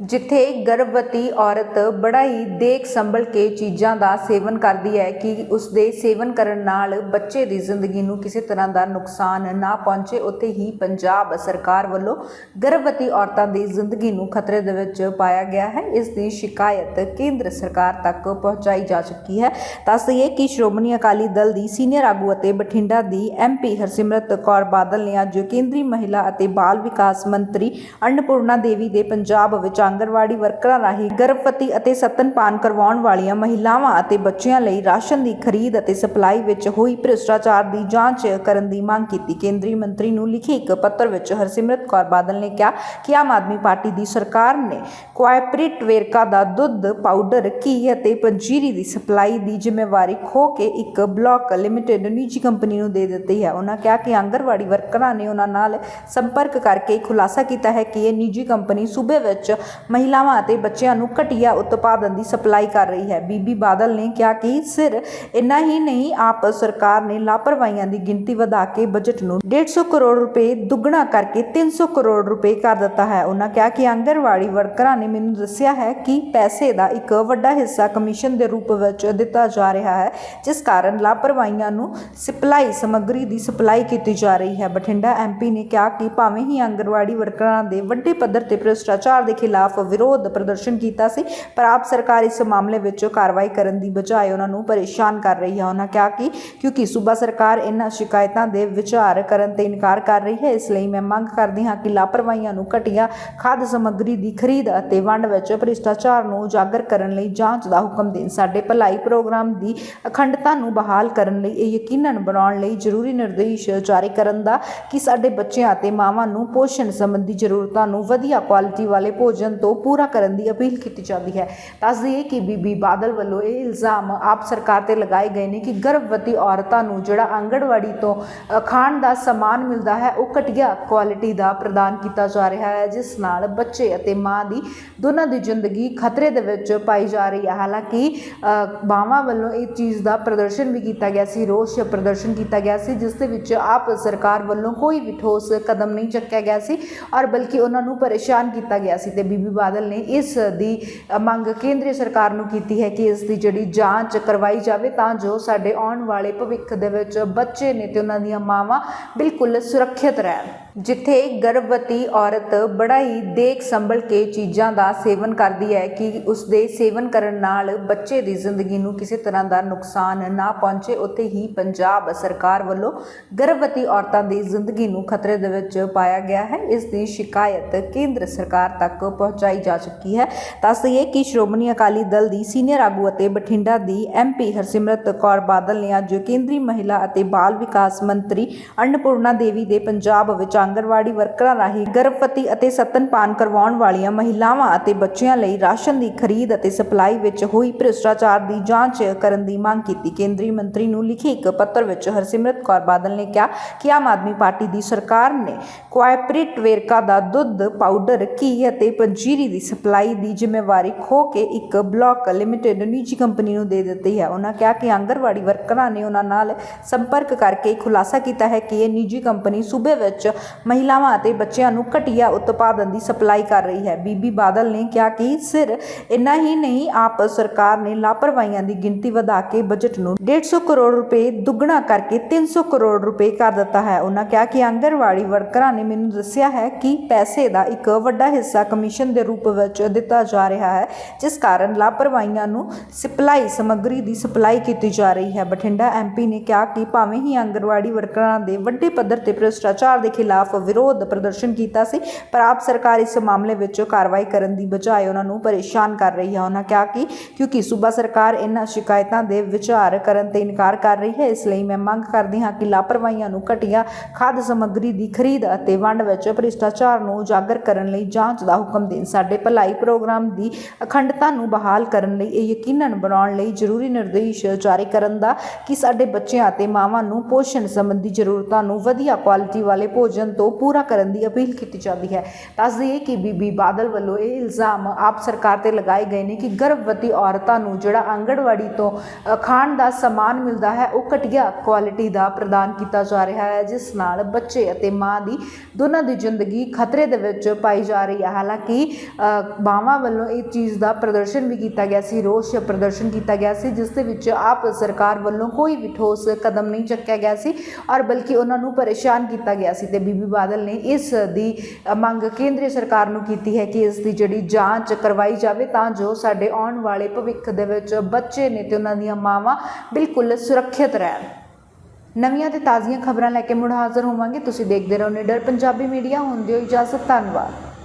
ਜਿੱਥੇ ਗਰਭਵਤੀ ਔਰਤ ਬੜਾ ਹੀ ਦੇਖ ਸੰਭਲ ਕੇ ਚੀਜ਼ਾਂ ਦਾ ਸੇਵਨ ਕਰਦੀ ਹੈ ਕਿ ਉਸ ਦੇ ਸੇਵਨ ਕਰਨ ਨਾਲ ਬੱਚੇ ਦੀ ਜ਼ਿੰਦਗੀ ਨੂੰ ਕਿਸੇ ਤਰ੍ਹਾਂ ਦਾ ਨੁਕਸਾਨ ਨਾ ਪਹੁੰਚੇ, ਉੱਥੇ ਹੀ ਪੰਜਾਬ ਸਰਕਾਰ ਵੱਲੋਂ ਗਰਭਵਤੀ ਔਰਤਾਂ ਦੀ ਜ਼ਿੰਦਗੀ ਨੂੰ ਖਤਰੇ ਦੇ ਵਿੱਚ ਪਾਇਆ ਗਿਆ ਹੈ। ਇਸ ਦੀ ਸ਼ਿਕਾਇਤ ਕੇਂਦਰ ਸਰਕਾਰ ਤੱਕ ਪਹੁੰਚਾਈ ਜਾ ਚੁੱਕੀ ਹੈ। ਦੱਸ ਦਈਏ ਕਿ ਸ਼੍ਰੋਮਣੀ ਅਕਾਲੀ ਦਲ ਦੀ ਸੀਨੀਅਰ ਆਗੂ ਅਤੇ ਬਠਿੰਡਾ ਦੀ ਐਮਪੀ ਹਰਸਿਮਰਤ ਕੌਰ ਬਾਦਲ ਨੇ ਅੱਜ ਕੇਂਦਰੀ ਮਹਿਲਾ ਅਤੇ ਬਾਲ ਵਿਕਾਸ ਮੰਤਰੀ ਅੰਨਪੂਰਨਾ ਦੇਵੀ ਦੇ ਪੰਜਾਬ ਵਿੱਚ ਆਂਗਣਵਾੜੀ ਵਰਕਰਾਂ ਰਾਹੀਂ ਗਰਭਵਤੀ ਅਤੇ ਸਤਨਪਾਨ ਕਰਵਾਉਣ ਵਾਲੀਆਂ ਮਹਿਲਾਵਾਂ ਅਤੇ ਬੱਚਿਆਂ ਲਈ ਰਾਸ਼ਨ ਦੀ ਖਰੀਦ ਅਤੇ ਸਪਲਾਈ ਵਿੱਚ ਹੋਈ ਭ੍ਰਿਸ਼ਟਾਚਾਰ ਦੀ ਜਾਂਚ ਕਰਨ ਦੀ ਮੰਗ ਕੀਤੀ। ਕੇਂਦਰੀ ਮੰਤਰੀ ਨੂੰ ਲਿਖੇ ਇੱਕ ਪੱਤਰ ਵਿੱਚ ਹਰਸਿਮਰਤ ਕੌਰ ਬਾਦਲ ਨੇ ਕਿਹਾ ਕਿ ਆਮ ਆਦਮੀ ਪਾਰਟੀ ਦੀ ਸਰਕਾਰ ਨੇ ਕੁਆਇਪਰੇਟ ਵੇਰਕਾ ਦਾ ਦੁੱਧ, ਪਾਊਡਰ, ਘੀ ਅਤੇ ਪੰਜੀਰੀ ਦੀ ਸਪਲਾਈ ਦੀ ਜ਼ਿੰਮੇਵਾਰੀ ਖੋ ਕੇ ਇੱਕ ਬਲਾਕ ਲਿਮਟਿਡ ਨਿੱਜੀ ਕੰਪਨੀ ਨੂੰ ਦੇ ਦਿੱਤੀ ਹੈ। ਉਹਨਾਂ ਕਿਹਾ ਕਿ ਆਂਗਣਵਾੜੀ ਵਰਕਰਾਂ ਨੇ ਉਹਨਾਂ ਨਾਲ ਸੰਪਰਕ ਕਰਕੇ ਖੁਲਾਸਾ ਕੀਤਾ ਹੈ ਕਿ ਇਹ ਨਿੱਜੀ ਕੰਪਨੀ ਸੂਬੇ ਵਿੱਚ ਮਹਿਲਾਵਾਂ ਅਤੇ ਬੱਚਿਆਂ ਨੂੰ ਘਟੀਆ ਉਤਪਾਦਨ ਦੀ ਸਪਲਾਈ ਕਰ ਰਹੀ ਹੈ। ਬੀਬੀ ਬਾਦਲ ਨੇ ਕਿਹਾ ਕਿ ਸਿਰ ਇੰਨਾ ਹੀ ਨਹੀਂ, ਆਪ ਸਰਕਾਰ ਨੇ ਲਾਪਰਵਾਹੀਆਂ ਦੀ ਗਿਣਤੀ ਵਧਾ ਕੇ ਬਜਟ ਨੂੰ 150 ਕਰੋੜ ਰੁਪਏ ਦੁੱਗਣਾ ਕਰਕੇ 300 ਕਰੋੜ ਰੁਪਏ ਕਰ ਦਿੱਤਾ ਹੈ। ਉਹਨਾਂ ਕਿਹਾ ਕਿ ਆਂਗਣਵਾੜੀ ਵਰਕਰਾਂ ਨੇ ਮੈਨੂੰ ਦੱਸਿਆ ਹੈ ਕਿ ਪੈਸੇ ਦਾ ਇੱਕ ਵੱਡਾ ਹਿੱਸਾ ਕਮਿਸ਼ਨ ਦੇ ਰੂਪ ਵਿੱਚ ਦਿੱਤਾ ਜਾ ਰਿਹਾ ਹੈ, ਜਿਸ ਕਾਰਨ ਲਾਪਰਵਾਹੀਆਂ ਨੂੰ ਸਪਲਾਈ ਸਮੱਗਰੀ ਦੀ ਸਪਲਾਈ ਕੀਤੀ ਜਾ ਰਹੀ ਹੈ। ਬਠਿੰਡਾ ਐਮਪੀ ਨੇ ਕਿਹਾ ਕਿ ਭਾਵੇਂ ਹੀ ਆਂਗਣਵਾੜੀ ਵਰਕਰਾਂ ਦੇ ਵੱਡੇ ਪੱਧਰ ਤੇ ਭ੍ਰਿਸ਼ਟਾਚਾਰ ਦੇ ਖਿਲਾਫ ਵਿਰੋਧ ਪ੍ਰਦਰਸ਼ਨ ਕੀਤਾ ਸੀ, ਪਰ ਆਪ ਸਰਕਾਰ ਇਸ ਮਾਮਲੇ ਵਿੱਚ ਕਾਰਵਾਈ ਕਰਨ ਦੀ ਬਜਾਏ ਉਹਨਾਂ ਨੂੰ ਪਰੇਸ਼ਾਨ ਕਰ ਰਹੀ ਹੈ। ਉਹਨਾਂ ਕਿਹਾ ਕਿ ਕਿਉਂਕਿ ਸੂਬਾ ਸਰਕਾਰ ਇਹਨਾਂ ਸ਼ਿਕਾਇਤਾਂ ਦੇ ਵਿਚਾਰ ਕਰਨ ਤੇ ਇਨਕਾਰ ਕਰ ਰਹੀ ਹੈ, ਇਸ ਲਈ ਮੈਂ ਮੰਗ ਕਰਦੀ ਹਾਂ ਕਿ ਲਾਪਰਵਾਹੀਆਂ ਨੂੰ ਘਟੀਆ ਖਾਦ ਸਮੱਗਰੀ ਦੀ ਖਰੀਦ ਅਤੇ ਵੰਡ ਵਿੱਚ ਭ੍ਰਿਸ਼ਟਾਚਾਰ ਨੂੰ ਉਜਾਗਰ ਕਰਨ ਲਈ ਜਾਂਚ ਦਾ ਹੁਕਮ ਦੇਣ। ਸਾਡੇ ਭਲਾਈ ਪ੍ਰੋਗਰਾਮ ਦੀ ਅਖੰਡਤਾ ਨੂੰ ਬਹਾਲ ਕਰਨ ਲਈ ਇਹ ਯਕੀਨਨ ਬਣਾਉਣ ਲਈ ਜ਼ਰੂਰੀ ਨਿਰਦੇਸ਼ ਜਾਰੀ ਕਰਨ ਦਾ ਕਿ ਸਾਡੇ ਬੱਚਿਆਂ ਅਤੇ ਮਾਵਾਂ ਨੂੰ ਪੋਸ਼ਣ ਸੰਬੰਧੀ ਜ਼ਰੂਰਤਾਂ ਨੂੰ ਵਧੀਆ ਕੁਆਲਿਟੀ ਵਾਲੇ ਭੋਜਨ ਤੋਂ ਪੂਰਾ ਕਰਨ ਦੀ ਅਪੀਲ ਕੀਤੀ ਜਾਂਦੀ ਹੈ। ਦੱਸ ਦਈਏ ਕਿ ਬੀਬੀ ਬਾਦਲ ਵੱਲੋਂ ਇਹ ਇਲਜ਼ਾਮ ਆਪ ਸਰਕਾਰ ਤੇ ਲਗਾਏ ਗਏ ਨੇ ਕਿ ਗਰਭਵਤੀ ਔਰਤਾਂ ਨੂੰ ਜਿਹੜਾ ਆਂਗਣਵਾੜੀ ਤੋਂ ਖਾਣ ਦਾ ਸਮਾਨ ਮਿਲਦਾ ਹੈ ਉਹ ਘਟੀਆ ਕੁਆਲਿਟੀ ਦਾ ਪ੍ਰਦਾਨ ਕੀਤਾ ਜਾ ਰਿਹਾ ਹੈ ਜਿਸ ਨਾਲ ਬੱਚੇ ਅਤੇ ਮਾਂ ਦੀ ਦੋਨਾਂ ਦੀ ਜ਼ਿੰਦਗੀ ਖਤਰੇ ਦੇ ਵਿੱਚ ਪਾਈ ਜਾ ਰਹੀ ਹੈ। ਹਾਲਾਂਕਿ ਅ, ਮਾਵਾਂ ਵੱਲੋਂ ਇਹ ਚੀਜ਼ ਦਾ ਪ੍ਰਦਰਸ਼ਨ ਵੀ ਕੀਤਾ ਗਿਆ ਸੀ ਰੋਸ ਪ੍ਰਦਰਸ਼ਨ ਕੀਤਾ ਗਿਆ ਸੀ ਜਿਸ ਦੇ ਵਿੱਚ ਆਪ ਸਰਕਾਰ ਵੱਲੋਂ ਕੋਈ ਵੀ ਠੋਸ ਕਦਮ ਨਹੀਂ ਚੱਕਿਆ ਗਿਆ ਸੀ ਔਰ ਬਲਕਿ ਉਹਨਾਂ ਨੂੰ ਪਰੇਸ਼ਾਨ ਕੀਤਾ ਗਿਆ ਸੀ। ਤੇ ਬੀਬੀ ਬਾਦਲ ਨੇ ਇਸ ਦੀ ਮੰਗ ਕੇਂਦਰੀ ਸਰਕਾਰ ਨੂੰ ਕੀਤੀ ਹੈ ਕਿ ਇਸ ਦੀ ਜਿਹੜੀ ਜਾਂਚ ਕਰਵਾਈ ਜਾਵੇ ਤਾਂ ਜੋ ਸਾਡੇ ਆਉਣ ਵਾਲੇ ਭਵਿੱਖ ਦੇ ਵਿੱਚ ਬੱਚੇ ਨੇ ਤੇ ਉਹਨਾਂ ਦੀਆਂ ਮਾਵਾਂ ਬਿਲਕੁਲ ਸੁਰੱਖਿਅਤ ਰਹਿਣ। ਜਿੱਥੇ ਗਰਭਵਤੀ ਔਰਤ ਬੜਾ ਹੀ ਦੇਖ ਸੰਭਲ ਕੇ ਚੀਜ਼ਾਂ ਦਾ ਸੇਵਨ ਕਰਦੀ ਹੈ ਕਿ ਉਸ ਦੇ ਸੇਵਨ ਕਰਨ ਨਾਲ ਬੱਚੇ ਦੀ ਜ਼ਿੰਦਗੀ ਨੂੰ ਕਿਸੇ ਤਰ੍ਹਾਂ ਦਾ ਨੁਕਸਾਨ ਨਾ ਪਹੁੰਚੇ, ਉੱਥੇ ਹੀ ਪੰਜਾਬ ਸਰਕਾਰ ਵੱਲੋਂ ਗਰਭਵਤੀ ਔਰਤਾਂ ਦੀ ਜ਼ਿੰਦਗੀ ਨੂੰ ਖਤਰੇ ਦੇ ਵਿੱਚ ਪਾਇਆ ਗਿਆ ਹੈ। ਇਸ ਦੀ ਸ਼ਿਕਾਇਤ ਕੇਂਦਰ ਸਰਕਾਰ ਤੱਕ ਪਹੁੰਚਾਈ ਜਾ ਚੁੱਕੀ ਹੈ। ਦੱਸ ਦਈਏ ਕਿ ਸ਼੍ਰੋਮਣੀ ਅਕਾਲੀ ਦਲ ਦੀ ਸੀਨੀਅਰ ਆਗੂ ਅਤੇ ਬਠਿੰਡਾ ਦੀ ਐਮਪੀ ਹਰਸਿਮਰਤ ਕੌਰ ਬਾਦਲ ਨੇ ਅੱਜ ਕੇਂਦਰੀ ਮਹਿਲਾ ਅਤੇ ਬਾਲ ਵਿਕਾਸ ਮੰਤਰੀ ਅੰਨਪੂਰਨਾ ਦੇਵੀ ਦੇ ਪੰਜਾਬ ਵਿੱਚ ਆਂਗਣਵਾੜੀ ਵਰਕਰਾਂ ਰਾਹੀਂ ਗਰਭਵਤੀ ਅਤੇ ਸਤਨਪਾਨ ਕਰਵਾਉਣ ਵਾਲੀਆਂ ਮਹਿਲਾਵਾਂ ਅਤੇ ਬੱਚਿਆਂ ਲਈ ਰਾਸ਼ਨ ਦੀ ਖਰੀਦ ਅਤੇ ਸਪਲਾਈ ਵਿੱਚ ਹੋਈ ਭ੍ਰਿਸ਼ਟਾਚਾਰ ਦੀ ਜਾਂਚ ਕਰਨ ਦੀ ਮੰਗ ਕੀਤੀ। ਕੇਂਦਰੀ ਮੰਤਰੀ ਨੂੰ ਲਿਖੇ ਇੱਕ ਪੱਤਰ ਵਿੱਚ ਹਰਸਿਮਰਤ ਕੌਰ ਬਾਦਲ ਨੇ ਕਿਹਾ ਕਿ ਆਮ ਆਦਮੀ ਪਾਰਟੀ ਦੀ ਸਰਕਾਰ ਨੇ ਕੁਆਇਪਰੇਟ ਵੇਰਕਾ ਦਾ ਦੁੱਧ, ਪਾਊਡਰ, ਘੀ ਅਤੇ ਪੰਜੀਰੀ ਦੀ ਸਪਲਾਈ ਦੀ ਜ਼ਿੰਮੇਵਾਰੀ ਖੋ ਕੇ ਇੱਕ ਬਲਾਕ ਲਿਮਟਿਡ ਨਿੱਜੀ ਕੰਪਨੀ ਨੂੰ ਦੇ ਦਿੱਤੀ ਹੈ। ਉਹਨਾਂ ਕਿਹਾ ਕਿ ਆਂਗਣਵਾੜੀ ਵਰਕਰਾਂ ਨੇ ਉਹਨਾਂ ਨਾਲ ਸੰਪਰਕ ਕਰਕੇ ਖੁਲਾਸਾ ਕੀਤਾ ਹੈ ਕਿ ਇਹ ਨਿੱਜੀ ਕੰਪਨੀ ਸੂਬੇ ਵਿੱਚ ਮਹਿਲਾਵਾਂ ਅਤੇ ਬੱਚਿਆਂ ਨੂੰ ਘਟੀਆ ਉਤਪਾਦਨ ਦੀ ਸਪਲਾਈ ਕਰ ਰਹੀ ਹੈ। ਬੀਬੀ ਬਾਦਲ ਨੇ ਕਿਹਾ ਕਿ ਸਿਰ ਇੰਨਾ ਹੀ ਨਹੀਂ, ਆਪ ਸਰਕਾਰ ਨੇ ਲਾਪਰਵਾਹੀਆਂ ਦੀ ਗਿਣਤੀ ਵਧਾ ਕੇ ਬਜਟ ਨੂੰ 150 ਕਰੋੜ ਰੁਪਏ ਦੁੱਗਣਾ ਕਰਕੇ 300 ਕਰੋੜ ਰੁਪਏ ਕਰ ਦਿੱਤਾ ਹੈ। ਉਹਨਾਂ ਕਿਹਾ ਕਿ ਆਂਗਣਵਾੜੀ ਵਰਕਰਾਂ ਨੇ ਮੈਨੂੰ ਦੱਸਿਆ ਹੈ ਕਿ ਪੈਸੇ ਦਾ ਇੱਕ ਵੱਡਾ ਹਿੱਸਾ ਕਮਿਸ਼ਨ ਦੇ ਰੂਪ ਵਿੱਚ ਦਿੱਤਾ ਜਾ ਰਿਹਾ ਹੈ, ਜਿਸ ਕਾਰਨ ਲਾਪਰਵਾਹੀਆਂ ਨੂੰ ਸਪਲਾਈ ਸਮੱਗਰੀ ਦੀ ਸਪਲਾਈ ਕੀਤੀ ਜਾ ਰਹੀ ਹੈ। ਬਠਿੰਡਾ ਐਮਪੀ ਨੇ ਕਿਹਾ ਕਿ ਭਾਵੇਂ ਹੀ ਆਂਗਣਵਾੜੀ ਵਰਕਰਾਂ ਦੇ ਵੱਡੇ ਪੱਧਰ ਤੇ ਭ੍ਰਿਸ਼ਟਾਚਾਰ ਦੇ ਖਿਲਾਫ ਖਿਲਾਫ਼ ਵਿਰੋਧ ਪ੍ਰਦਰਸ਼ਨ ਕੀਤਾ ਸੀ, ਪਰ ਆਪ ਸਰਕਾਰ ਇਸ ਮਾਮਲੇ ਵਿੱਚ ਕਾਰਵਾਈ ਕਰਨ ਦੀ ਬਜਾਏ ਉਹਨਾਂ ਨੂੰ ਪਰੇਸ਼ਾਨ ਕਰ ਰਹੀ ਹੈ। ਉਹਨਾਂ ਕਿਹਾ ਕਿ ਕਿਉਂਕਿ ਸੂਬਾ ਸਰਕਾਰ ਇਹਨਾਂ ਸ਼ਿਕਾਇਤਾਂ ਦੇ ਵਿਚਾਰ ਕਰਨ ਤੇ ਇਨਕਾਰ ਕਰ ਰਹੀ ਹੈ, ਇਸ ਲਈ ਮੈਂ ਮੰਗ ਕਰਦੀ ਹਾਂ ਕਿ ਲਾਪਰਵਾਹੀਆਂ ਨੂੰ ਘਟੀਆ ਖਾਦ ਸਮੱਗਰੀ ਦੀ ਖਰੀਦ ਅਤੇ ਵੰਡ ਵਿੱਚ ਭ੍ਰਿਸ਼ਟਾਚਾਰ ਨੂੰ ਉਜਾਗਰ ਕਰਨ ਲਈ ਜਾਂਚ ਦਾ ਹੁਕਮ ਦੇਣ। ਸਾਡੇ ਭਲਾਈ ਪ੍ਰੋਗਰਾਮ ਦੀ ਅਖੰਡਤਾ ਨੂੰ ਬਹਾਲ ਕਰਨ ਲਈ ਇਹ ਯਕੀਨਨ ਬਣਾਉਣ ਲਈ ਜ਼ਰੂਰੀ ਨਿਰਦੇਸ਼ ਜਾਰੀ ਕਰਨ ਦਾ ਕਿ ਸਾਡੇ ਬੱਚਿਆਂ ਅਤੇ ਮਾਵਾਂ ਨੂੰ ਪੋਸ਼ਣ ਸੰਬੰਧੀ ਜ਼ਰੂਰਤਾਂ ਨੂੰ ਵਧੀਆ ਕੁਆਲਿਟੀ ਵਾਲੇ ਭੋਜਨ ਵਚਨ ਤੋਂ ਪੂਰਾ ਕਰਨ ਦੀ ਅਪੀਲ ਕੀਤੀ ਜਾਂਦੀ ਹੈ। ਦੱਸ ਦਈਏ ਕਿ ਬੀਬੀ ਬਾਦਲ ਵੱਲੋਂ ਇਹ ਇਲਜ਼ਾਮ ਆਪ ਸਰਕਾਰ ਤੇ ਲਗਾਏ ਗਏ ਨੇ ਕਿ ਗਰਭਵਤੀ ਔਰਤਾਂ ਨੂੰ ਜਿਹੜਾ ਆਂਗਣਵਾੜੀ ਤੋਂ ਖਾਣ ਦਾ ਸਮਾਨ ਮਿਲਦਾ ਹੈ ਉਹ ਘਟੀਆ ਕੁਆਲਿਟੀ ਦਾ ਪ੍ਰਦਾਨ ਕੀਤਾ ਜਾ ਰਿਹਾ ਹੈ ਜਿਸ ਨਾਲ ਬੱਚੇ ਅਤੇ ਮਾਂ ਦੀ ਦੋਨਾਂ ਦੀ ਜ਼ਿੰਦਗੀ ਖਤਰੇ ਦੇ ਵਿੱਚ ਪਾਈ ਜਾ ਰਹੀ ਹੈ। ਹਾਲਾਂਕਿ ਅ, ਮਾਵਾਂ ਵੱਲੋਂ ਇਹ ਚੀਜ਼ ਦਾ ਪ੍ਰਦਰਸ਼ਨ ਵੀ ਕੀਤਾ ਗਿਆ ਸੀ ਰੋਸ ਪ੍ਰਦਰਸ਼ਨ ਕੀਤਾ ਗਿਆ ਸੀ ਜਿਸ ਦੇ ਵਿੱਚ ਆਪ ਸਰਕਾਰ ਵੱਲੋਂ ਕੋਈ ਵੀ ਠੋਸ ਕਦਮ ਨਹੀਂ ਚੱਕਿਆ ਗਿਆ ਸੀ ਔਰ ਬਲਕਿ ਉਹਨਾਂ ਨੂੰ ਪਰੇਸ਼ਾਨ ਕੀਤਾ ਗਿਆ ਸੀ। ਤੇ ਬੀਬੀ ਬਾਦਲ ਨੇ ਇਸ ਦੀ ਮੰਗ ਕੇਂਦਰੀ ਸਰਕਾਰ ਨੂੰ ਕੀਤੀ ਹੈ ਕਿ ਇਸ ਦੀ ਜਿਹੜੀ ਜਾਂਚ ਕਰਵਾਈ ਜਾਵੇ ਤਾਂ ਜੋ ਸਾਡੇ ਆਉਣ ਵਾਲੇ ਭਵਿੱਖ ਦੇ ਵਿੱਚ ਬੱਚੇ ਨੇ ਤੇ ਉਹਨਾਂ ਦੀਆਂ ਮਾਵਾਂ ਬਿਲਕੁਲ ਸੁਰੱਖਿਅਤ ਰਹਿਣ। ਨਵੀਆਂ ਤੇ ਤਾਜ਼ੀਆਂ ਖਬਰਾਂ ਲੈ ਕੇ ਮੁੜ ਹਾਜ਼ਰ ਹੋਵਾਂਗੇ। ਤੁਸੀਂ ਦੇਖਦੇ ਰਹੋ ਨਿਡਰ ਪੰਜਾਬੀ ਮੀਡੀਆ। ਹੁੰਦੇ ਹੋ ਇਜਾਜ਼ਤ, ਧੰਨਵਾਦ।